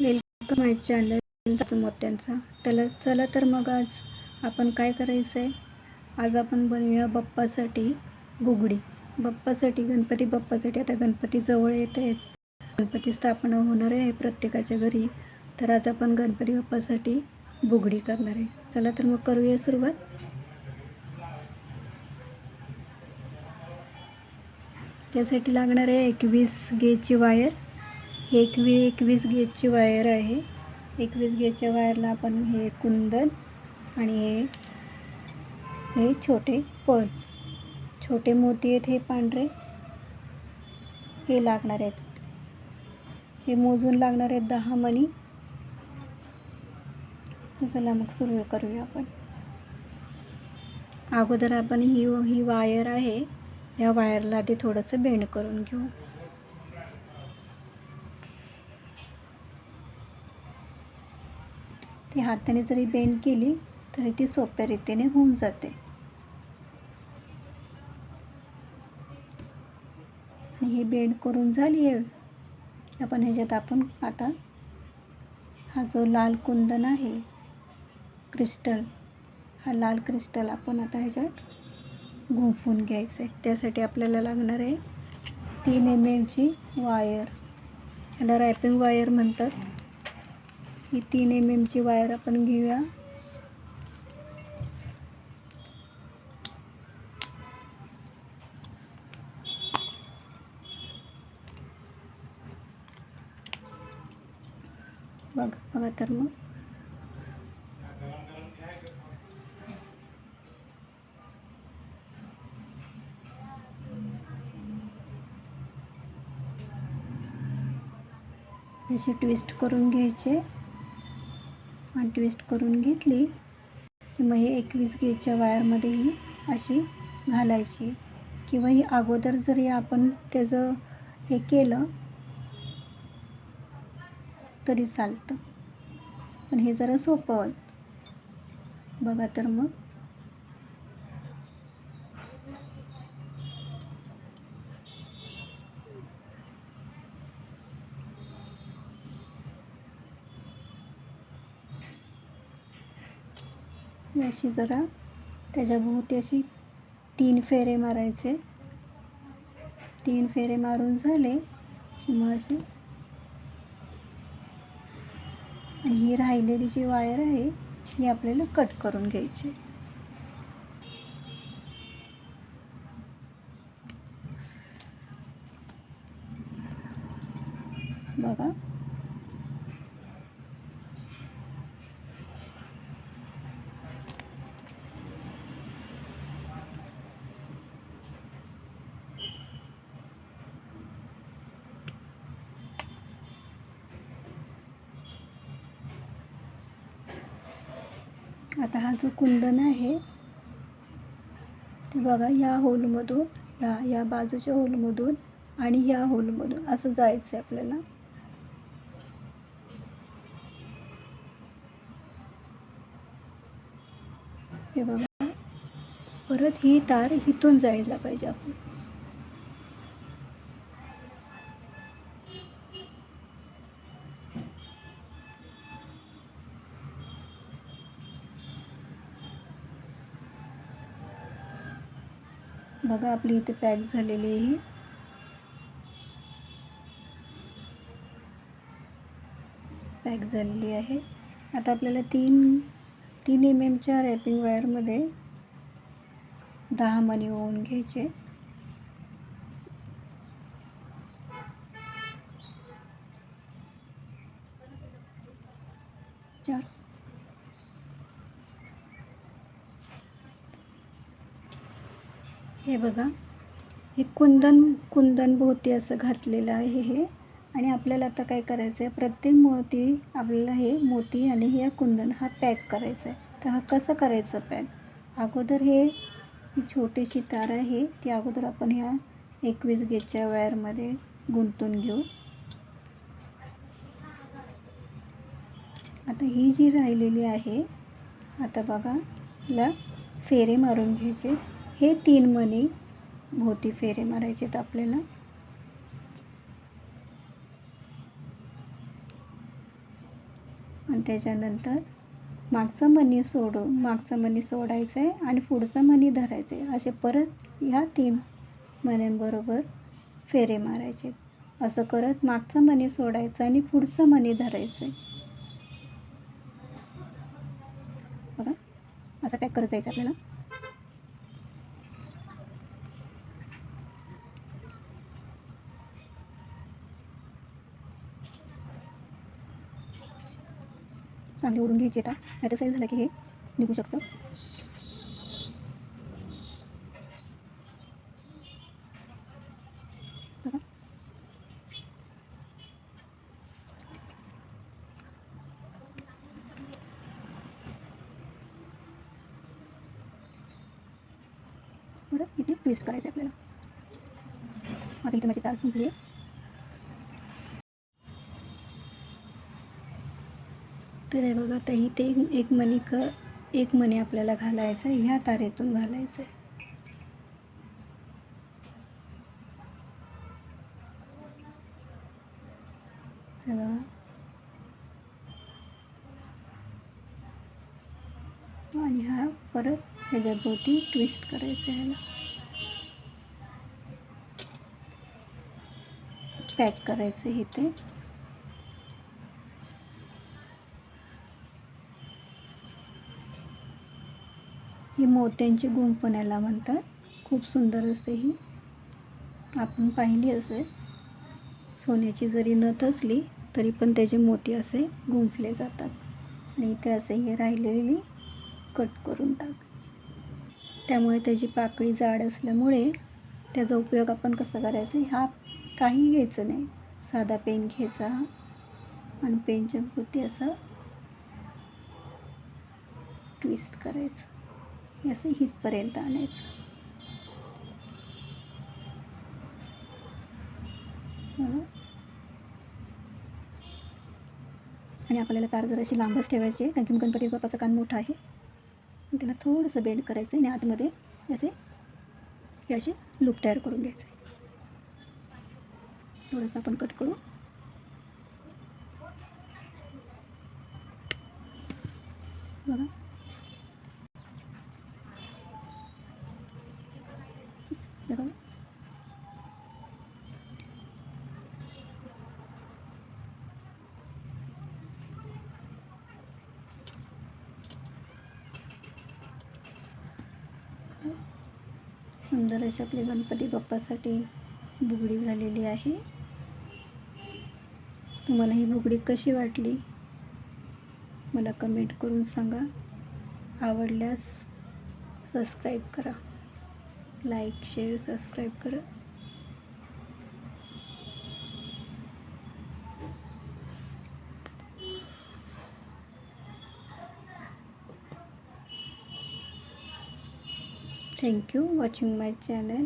Welcome माय channel मोत्यांचा. त्याला चला तर मग आज आपण काय करायचं आहे आज आपण बनवूया बाप्पासाठी बुगडी बाप्पासाठी गणपती बाप्पासाठी. आता गणपती जवळ येत आहेत. गणपती स्थापना होणार आहे प्रत्येकाच्या घरी. तर आज आपण गणपती बाप्पासाठी बुगडी करणार आहे. चला तर मग करूया सुरुवात. त्यासाठी लागणार आहे एकवीस गेजची वायर. हे एकवी एकवीस गेजची वायर आहे. एकवीस गेजच्या वायरला आपण हे कुंदन आणि हे हे छोटे पर्स. छोटे मोती आहेत हे पांढरे. हे लागणार आहेत. हे मोजून लागणार आहेत दहा मणी. चला मग सुरू करूया आपण. अगोदर आपण ही ही वायर आहे. या वायरला आधी थोडंसं बेंड करून घेऊ. ती हाताने जरी बेंड केली तरी ती सोप्या रीतीने होऊन जाते. आणि ही बेंड करून झाली आहे. आपण ह्याच्यात आपण आता हा जो लाल कुंदन आहे क्रिस्टल हा लाल क्रिस्टल आपण आता ह्याच्यात गुंफून घ्यायचं आहे. त्यासाठी आपल्याला लागणार आहे तीन एम एमची वायर. ह्याला रॅपिंग वायर म्हणतात. ही तीन एम एमची वायर आपण घेऊया. बघा बघा तर मग. अशी ट्विस्ट करून घ्यायचे. आणि ट्विस्ट करून घेतली की मग हे एकवीस गेजच्या वायरमध्ये ही अशी घालायची. किंवा ही अगोदर जरी आपण त्याचं हे केलं तरी चालतं. पण हे जरा सोपं बघा तर मग. अशी जरा. त्याच्याभोवती अशी तीन फेरे मारायचे. तीन फेरे मारून झाले की मग असे. आणि ही राहिलेली जी वायर आहे ही आपल्याला कट करून घ्यायची. बघा. आता हा जो कुंदन आहे ते बघा या होलमधून या या बाजूच्या होलमधून आणि या होलमधून असं जायचं आहे आपल्याला. हे बघा परत ही तार इथून जायला पाहिजे आपण. बघा आपली इथे पॅक झालेली आहे पॅक झालेली आहे. आता आपल्याला तीन तीन एम एमच्या रॅपिंग वायरमध्ये दहा मनी ओवून घ्यायचे. चार. हे बघा. हे कुंदन कुंदन भोवती असं घातलेलं आहे हे. आणि आपल्याला आता काय करायचं आहे प्रत्येक मोती आपल्याला हे मोती आणि हे कुंदन हा पॅक करायचा आहे तर हा कसं करायचं पॅक? अगोदर हे छोटीशी तार आहे. ती अगोदर आपण ह्या एकवीस गेजच्या वायरमध्ये गुंतून घेऊ. आता ही जी राहिलेली आहे आता बघा हिला फेरे मारून घ्यायचे. हे तीन मणी भोवती फेरे मारायचे आहेत आपल्याला. आणि त्याच्यानंतर मागचं मणी सोडून मागचं मणी सोडायचं आहे आणि पुढचं मणी धरायचं आहे असे परत ह्या तीन मण्यांबरोबर फेरे मारायचे. असं करत मागचं मणी सोडायचं आणि पुढचं मणी धरायचं आहे बघा असं पॅक करत जायचं आपल्याला? चांगली ओढून घ्यायची आता. नाही तर साईज झालं की हे निघू शकतं. बघा. बरं इथे पेस्ट करायचं आहे आपल्याला. आता इथे माझी तार संपली आहे. तर हे बघा आता इथे एक मणी क एक मणी आपल्याला घालायचं आहे ह्या तारेतून घालायचं आहे. बघा. आणि हा परत ह्याच्या बोटी ट्विस्ट करायचं आहे ह्याला पॅक करायचं आहे इथे. ही मोत्यांची गुंफण याला म्हणतात. खूप सुंदर असते ही. आपण पाहिली असेल. सोन्याची जरी नथ असली तरी पण त्याचे मोती असे गुंफले जातात. आणि इथे असे हे राहिलेली कट करून टाकायचे. त्यामुळे त्याची पाकळी जाड असल्यामुळे त्याचा उपयोग आपण कसा करायचा हा काही घ्यायचं नाही. साधा पेन घ्यायचा आणि पेनच्या पुरती असं ट्विस्ट करायचं. असं हितपर्यंत आणायचं. आणि आपल्याला तार जर अशी लांबच ठेवायची आहे कारण की गणपती बाप्पाचं कान मोठं आहे. त्याला थोडंसं बेंड करायचं आहे आणि आतमध्ये असे हे असे लूप तयार करून घ्यायचे थोडंसं आपण कट करू. बघा. सुंदर अशी आपली गणपती बाप्पासाठी बुगडी झालेली आहे. तुम्हाला ही बुगडी कशी वाटली? मला कमेंट करून सांगा. आवडल्यास सबस्क्राईब करा. लाईक शेअर सबस्क्राईब करा. Thank you watching my channel